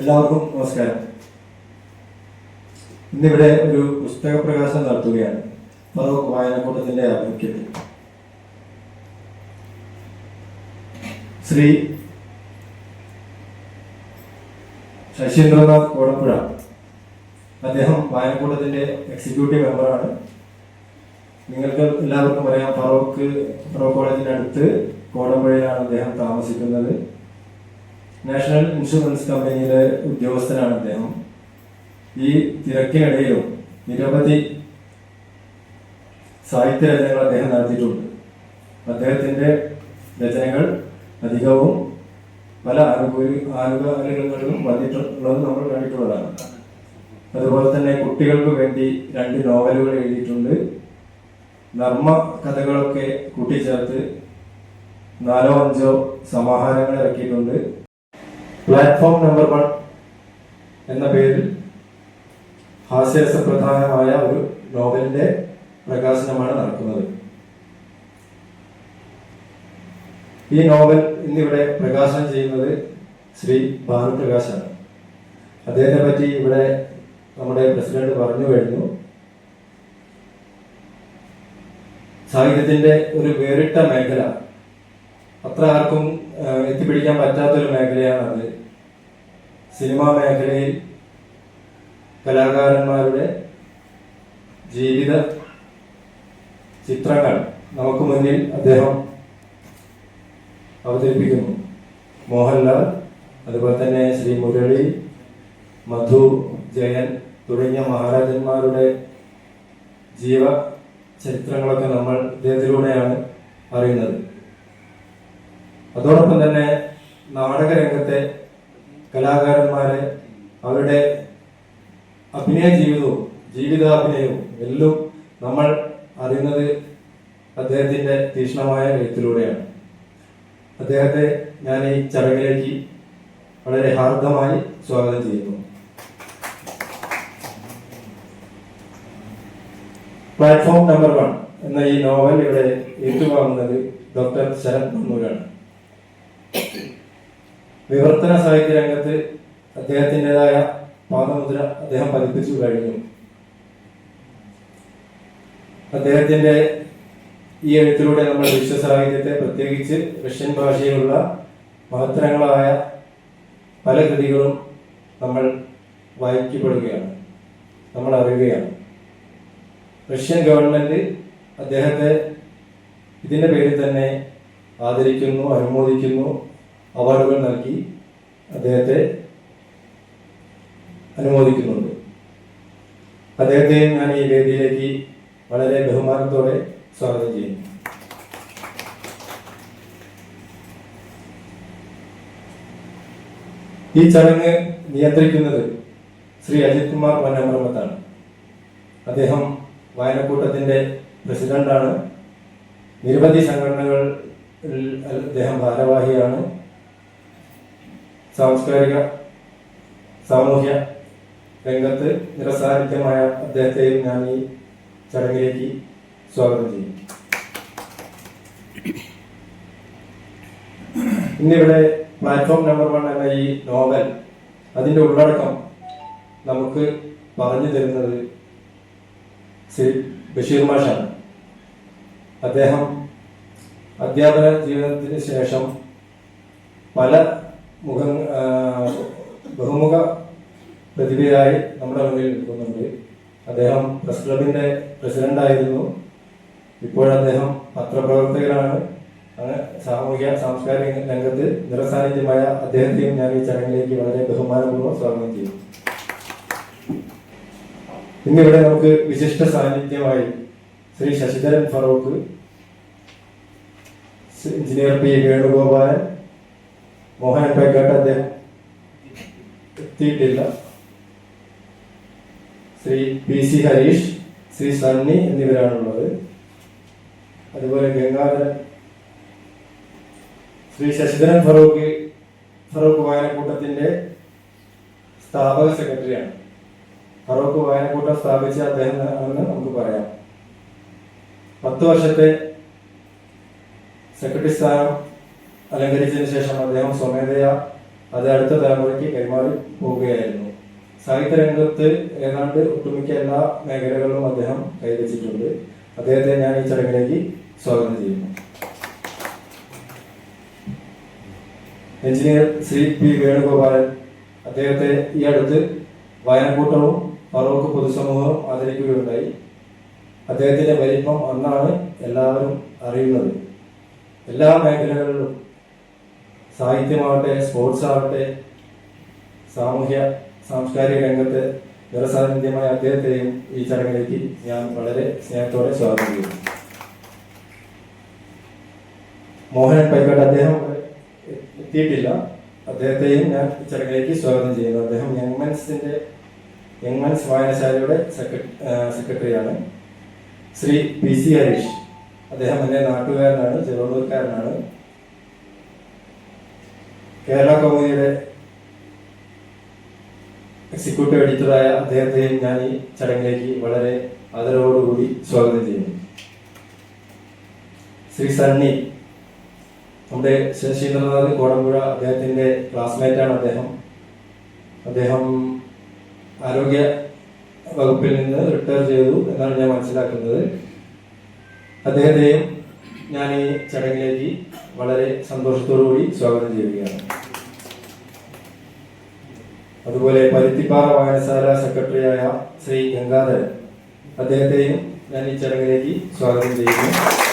എല്ലാവർക്കും നമസ്കാരം. ഇന്നിവിടെ ഒരു പുസ്തക പ്രകാശനം നടത്തുകയാണ്. ഫറോക്ക് വായനക്കൂട്ടത്തിന്റെ ആഭിമുഖ്യത്തിൽ. ശ്രീ ശശീന്ദ്രനാഥ് കോടപ്പുഴ. അദ്ദേഹം വായനക്കൂട്ടത്തിന്റെ എക്സിക്യൂട്ടീവ് മെമ്പറാണ് നിങ്ങൾക്ക് എല്ലാവർക്കും അറിയാം ഫറോക്ക് ഫറോക്ക് കോളേജിന്റെ അടുത്ത് കോടമ്പുഴയിലാണ് അദ്ദേഹം താമസിക്കുന്നത്. നാഷണൽ ഇൻഷുറൻസ് കമ്പനിയിലെ ഉദ്യോഗസ്ഥനാണ് അദ്ദേഹം ഈ തിരക്കിനിടയിലും നിരവധി സാഹിത്യ രചനകൾ അദ്ദേഹം നടത്തിയിട്ടുണ്ട്. അദ്ദേഹത്തിന്റെ രചനകൾ അധികവും പല ആനുകൂല്യ ആനുകാലികങ്ങളിലും വന്നിട്ടുള്ളത് നമ്മൾ കണ്ടിട്ടുള്ളതാണ്. അതുപോലെ തന്നെ കുട്ടികൾക്ക് വേണ്ടി രണ്ട് നോവലുകൾ എഴുതിയിട്ടുണ്ട്. നർമ്മ കഥകളൊക്കെ കൂട്ടിച്ചേർത്ത് നാലോ അഞ്ചോ സമാഹാരങ്ങൾ ഇറക്കിയിട്ടുണ്ട്. പ്ലാറ്റ്ഫോം നമ്പർ വൺ എന്ന പേരിൽ ഹാസ്യരസപ്രധാനമായ ഒരു നോവലിന്റെ പ്രകാശനമാണ് നടക്കുന്നത്. ഈ നോവൽ ഇന്നിവിടെ പ്രകാശനം ചെയ്യുന്നത് ശ്രീ ഭാനുപ്രകാശാണ് അദ്ദേഹത്തെ പറ്റി ഇവിടെ നമ്മുടെ പ്രസിഡന്റ് പറഞ്ഞു കഴിഞ്ഞു. സാഹിത്യത്തിന്റെ ഒരു വേറിട്ട മേഖല. അത്ര ആർക്കും എത്തിപ്പിടിക്കാൻ പറ്റാത്തൊരു മേഖലയാണ് അത് സിനിമാ മേഖലയിൽ കലാകാരന്മാരുടെ ജീവിത ചിത്രങ്ങൾ നമുക്ക് മുന്നിൽ അദ്ദേഹം അവതരിപ്പിക്കുന്നു. മോഹൻലാൽ അതുപോലെ തന്നെ ശ്രീ മുരളി മധു ജയൻ തുടങ്ങിയ മഹാരാജന്മാരുടെ ജീവ ചരിത്രങ്ങളൊക്കെ നമ്മൾ ഇദ്ദേഹത്തിലൂടെയാണ് അറിയുന്നത്. അതോടൊപ്പം തന്നെ നാടക രംഗത്തെ കലാകാരന്മാരെ അവരുടെ അഭിനയ ജീവിതവും ജീവിതാഭിനയവും എല്ലാം നമ്മൾ അറിയുന്നത് അദ്ദേഹത്തിന്റെ തീക്ഷ്ണമായ എഴുത്തിലൂടെയാണ്. അദ്ദേഹത്തെ ഞാൻ ഈ ചടങ്ങിലേക്ക് വളരെ ഹാർദമായി സ്വാഗതം ചെയ്യുന്നു. പ്ലാറ്റ്ഫോം നമ്പർ വൺ എന്ന ഈ നോവൽ ഇവിടെ ഏറ്റുവാങ്ങുന്നത് ഡോക്ടർ ശരത് മണ്ണൂരാണ് വിവർത്തന സാഹിത്യ രംഗത്ത് അദ്ദേഹത്തിന്റെതായ പാദമുദ്ര അദ്ദേഹം പതിപ്പിച്ചു കഴിഞ്ഞു. അദ്ദേഹത്തിന്റെ ഈ എഴുത്തിലൂടെ നമ്മൾ വിശ്വ സാഹിത്യത്തെ പ്രത്യേകിച്ച് റഷ്യൻ ഭാഷയിലുള്ള മഹത്തരങ്ങളായ പല കൃതികളും നമ്മൾ വായിക്കപ്പെടുകയാണ് നമ്മൾ അറിയുകയാണ്. റഷ്യൻ ഗവൺമെന്റ് അദ്ദേഹത്തെ ഇതിന്റെ പേരിൽ തന്നെ ആദരിക്കുന്നു അനുമോദിക്കുന്നു. അവാർഡുകൾ നൽകി അദ്ദേഹത്തെ അനുമോദിക്കുന്നുണ്ട്. അദ്ദേഹത്തെ ഞാൻ ഈ വേദിയിലേക്ക് വളരെ ബഹുമാനത്തോടെ സ്വാഗതം ചെയ്യുന്നു. ഈ ചടങ്ങ് നിയന്ത്രിക്കുന്നത് ശ്രീ അജിത് കുമാർ വനമർമ്മത്താണ് അദ്ദേഹം വായനക്കൂട്ടത്തിന്റെ പ്രസിഡന്റാണ്. നിരവധി സംഘടനകൾ അദ്ദേഹം ഭാരവാഹിയാണ്. സാംസ്കാരിക സാമൂഹ്യ രംഗത്ത് നിരസാന്നിധ്യമായ അദ്ദേഹത്തെയും ഞാൻ ഈ ചടങ്ങിലേക്ക് സ്വാഗതം ചെയ്യും. ഇന്നിവിടെ പ്ലാറ്റ്ഫോം നമ്പർ വൺ എന്ന ഈ നോവൽ അതിന്റെ ഉള്ളടക്കം നമുക്ക് പറഞ്ഞു തരുന്നത് ശ്രീ ബഷീർ മാഷാണ്. അദ്ദേഹം അധ്യാപന ജീവിതത്തിന് ശേഷം പല മുഖ ബഹുമുഖ പ്രതിഭയായി നമ്മുടെ മുന്നിൽ നിൽക്കുന്നുണ്ട്. അദ്ദേഹം പ്രസ് ഇപ്പോൾ അദ്ദേഹം പത്രപ്രവർത്തകനാണ്. അങ്ങനെ സാമൂഹ്യ സാംസ്കാരിക രംഗത്ത് നിറസാന്നിധ്യമായ അദ്ദേഹത്തെയും ഞാൻ ഈ ചടങ്ങിലേക്ക് വളരെ ബഹുമാനപൂർവം സ്വാഗതം ചെയ്യും ഇന്നിവിടെ നമുക്ക് വിശിഷ്ട സാന്നിധ്യമായി ശ്രീ ശശിധരൻ ഫറൂഖ് എഞ്ചിനീയർ പി വേണുഗോപാലൻ മോഹൻ പേക്കാട്ട് അദ്ദേഹം എത്തിയിട്ടില്ല. ശ്രീ പി സി ഹരീഷ് ശ്രീ സണ്ണി എന്നിവരാണുള്ളത്. അതുപോലെ ഗംഗാധരൻ ശ്രീ ശശിധരൻ ഫറൂഖ് ഫറൂഖ് വായനക്കൂട്ടത്തിന്റെ സ്ഥാപക സെക്രട്ടറിയാണ്. ഫറൂഖ് വായനക്കൂട്ടം സ്ഥാപിച്ച അദ്ദേഹം ആണെന്ന് നമുക്ക് പറയാം. പത്ത് വർഷത്തെ സെക്രട്ടറി സ്ഥാനം അലങ്കരിച്ചതിന് ശേഷം അദ്ദേഹം സ്വമേധയാ അത് അടുത്ത തലമുറയ്ക്ക് കൈമാറി പോവുകയായിരുന്നു. സാഹിത്യ രംഗത്ത് ഏതാണ്ട് ഒട്ടുമിക്ക എല്ലാ മേഖലകളിലും അദ്ദേഹം കൈവച്ചിട്ടുണ്ട്. അദ്ദേഹത്തെ ഞാൻ ഈ ചടങ്ങിലേക്ക് സ്വാഗതം ചെയ്യുന്നു. എഞ്ചിനീയർ ശ്രീ പി വേണുഗോപാലൻ അദ്ദേഹത്തെ ഈ അടുത്ത് വയനക്കൂട്ടവും ഫറൂഖ് പൊതുസമൂഹവും ആദരിക്കുകയുണ്ടായി. അദ്ദേഹത്തിന്റെ വലിപ്പം അന്നാണ് എല്ലാവരും അറിയുന്നത്. എല്ലാ മേഖലകളിലും സാഹിത്യമാവട്ടെ സ്പോർട്സ് ആവട്ടെ സാമൂഹ്യ സാംസ്കാരിക രംഗത്ത് നിറസാന്നിധ്യമായ അദ്ദേഹത്തെയും ഈ ചടങ്ങിലേക്ക് ഞാൻ വളരെ സ്നേഹത്തോടെ സ്വാഗതം ചെയ്യുന്നു. മോഹനൻ പൈക്കാട്ട് അദ്ദേഹം എത്തിയിട്ടില്ല. അദ്ദേഹത്തെയും ഞാൻ ഈ ചടങ്ങിലേക്ക് സ്വാഗതം ചെയ്യുന്നു. അദ്ദേഹം യങ്മൻസിന്റെ യങ്മൻസ് വായനശാലയുടെ സെക്രട്ടറി സെക്രട്ടറിയാണ്. Shri P C Harish. അദ്ദേഹം എന്റെ നാട്ടുകാരനാണ് ചെറുവള്ളൂർക്കാരനാണ്. കേരള കൗമുദിയുടെ എക്സിക്യൂട്ടീവ് എഡിറ്ററായ അദ്ദേഹത്തെയും ഞാൻ ഈ ചടങ്ങിലേക്ക് വളരെ ആദരവോടുകൂടി സ്വാഗതം ചെയ്യുന്നു. ശ്രീ സണ്ണി നമ്മുടെ ശശീന്ദ്രനാഥ് കോടമ്പുഴ അദ്ദേഹത്തിന്റെ ക്ലാസ്മേറ്റാണ് അദ്ദേഹം. അദ്ദേഹം ആരോഗ്യ വകുപ്പിൽ നിന്ന് റിട്ടയർ ചെയ്തു എന്നാണ് ഞാൻ മനസ്സിലാക്കുന്നത്. അദ്ദേഹത്തെയും ഞാൻ ഈ ചടങ്ങിലേക്ക് വളരെ സന്തോഷത്തോടു കൂടി സ്വാഗതം ചെയ്യുകയാണ്. അതുപോലെ പരുത്തിപ്പാറ വായനശാല സെക്രട്ടറിയായ ശ്രീ ഗംഗാധരൻ. അദ്ദേഹത്തെയും ഞാൻ ഈ ചടങ്ങിലേക്ക് സ്വാഗതം ചെയ്യുന്നു.